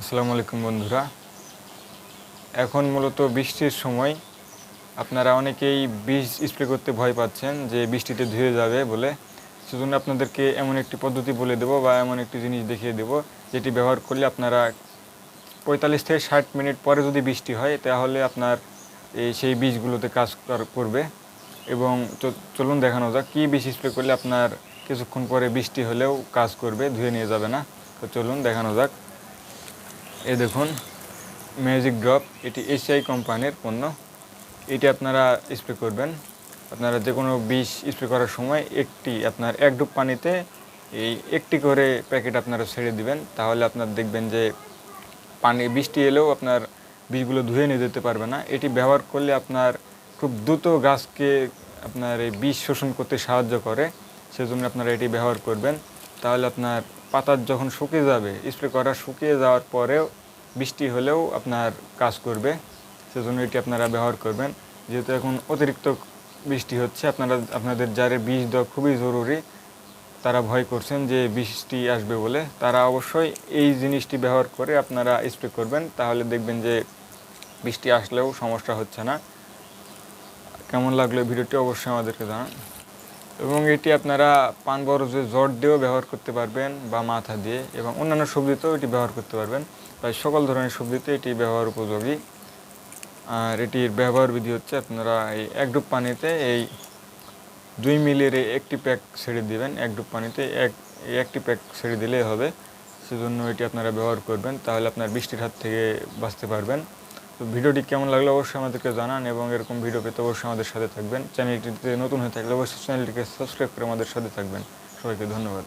আসসালামু আলাইকুম বন্ধুরা। এখন মূলত বৃষ্টির সময়। আপনারা অনেকেই বীজ স্প্রে করতে ভয় পাচ্ছেন যে বৃষ্টিতে ধুয়ে যাবে বলে। সেজন্য আপনাদেরকে এমন একটি পদ্ধতি বলে দেবো বা এমন একটি জিনিস দেখিয়ে দেবো, যেটি ব্যবহার করলে আপনারা পঁয়তাল্লিশ থেকে ষাট মিনিট পরে যদি বৃষ্টি হয়, তাহলে আপনার এই সেই বীজগুলোতে কাজ কর- করবে। এবং চলুন দেখানো যাক, কী বীজ স্প্রে করলে আপনার কিছুক্ষণ পরে বৃষ্টি হলেও কাজ করবে, ধুয়ে নিয়ে যাবে না। তো চলুন দেখানো যাক। এই দেখুন ম্যাজিক ড্রপ এটি এশিয়াই কোম্পানির পণ্য। এটি আপনারা স্প্রে করবেন। আপনারা যে কোনো বিষ স্প্রে করার সময় একটি, আপনার এক ডুব পানিতে এই একটি করে প্যাকেট আপনারা ছেড়ে দিবেন। তাহলে আপনার দেখবেন যে পানি, বৃষ্টি এলেও আপনার বীজগুলো ধুয়ে নিয়ে যেতে পারবে না। এটি ব্যবহার করলে আপনার খুব দ্রুত গাছকে আপনার এই বীজ শোষণ করতে সাহায্য করে। সেজন্য আপনারা এটি ব্যবহার করবেন। তাহলে আপনার পাতা যখন শুকিয়ে যাবে স্প্রে করা শুকিয়ে যাওয়ার পরেও বৃষ্টি হলেও আপনার কাজ করবে। সেজন্য এটি আপনারা ব্যবহার করবেন। যেহেতু এখন অতিরিক্ত বৃষ্টি হচ্ছে, আপনারা, আপনাদের যারে বীজ দেওয়া খুবই জরুরি, তারা ভয় করছেন যে বৃষ্টি আসবে বলে। তারা অবশ্যই এই জিনিসটি ব্যবহার করে আপনারা স্প্রে করবেন, তাহলে দেখবেন যে বৃষ্টি আসলেও সমস্যা হচ্ছে না। কেমন লাগল ভিডিওটি অবশ্যই আমাদেরকে জানান। এবং এটি আপনারা পান বরজে জ্বর দিয়েও ব্যবহার করতে পারবেন বা মাথা দিয়ে এবং অন্যান্য সবজিতেও এটি ব্যবহার করতে পারবেন। প্রায় সকল ধরনের সবজিতে এটি ব্যবহার উপযোগী। আর এটির ব্যবহার বিধি হচ্ছে আপনারা এই এক ডুব পানিতে এই দুই মিলির একটি প্যাক ছেড়ে দিবেন। এক ডুব পানিতে এক একটি প্যাক ছেড়ে দিলেই হবে। সেজন্য এটি আপনারা ব্যবহার করবেন, তাহলে আপনার বৃষ্টির হাত থেকে বাঁচতে পারবেন। তো ভিডিওটি কেমন লাগল অবশ্যই আমাদেরকে জানান এবং এরকম ভিডিও পেতে অবশ্যই আমাদের সাথে থাকবেন। চ্যানেলটিতে নতুন হয়ে থাকলে অবশ্যই চ্যানেলটিকে সাবস্ক্রাইব করে আমাদের সাথে থাকবেন। সবাইকে ধন্যবাদ।